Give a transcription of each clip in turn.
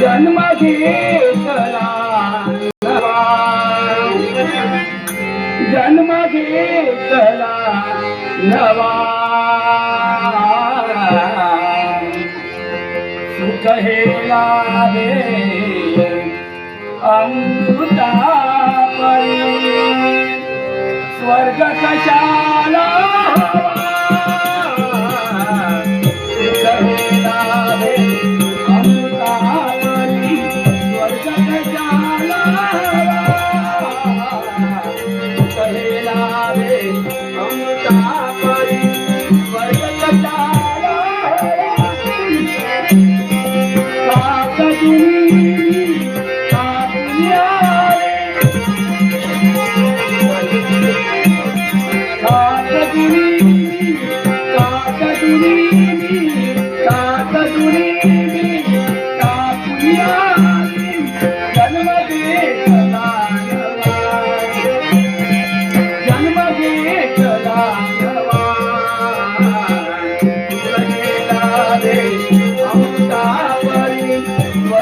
जन्म घेतला जन्म घेतला नवा. सुख हे लागे अमृता स्वर्ग कशाला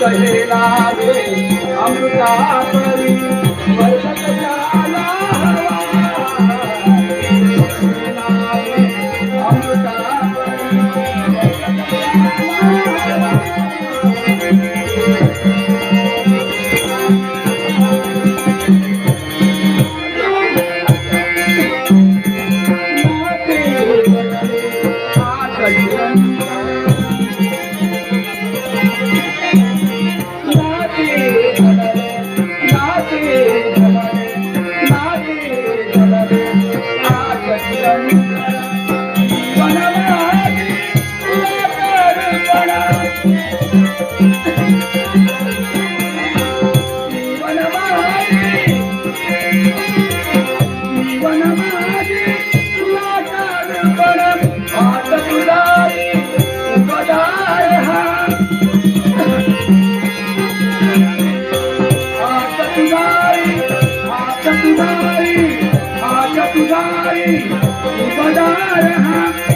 कले लागे अमृता परी. बता रहा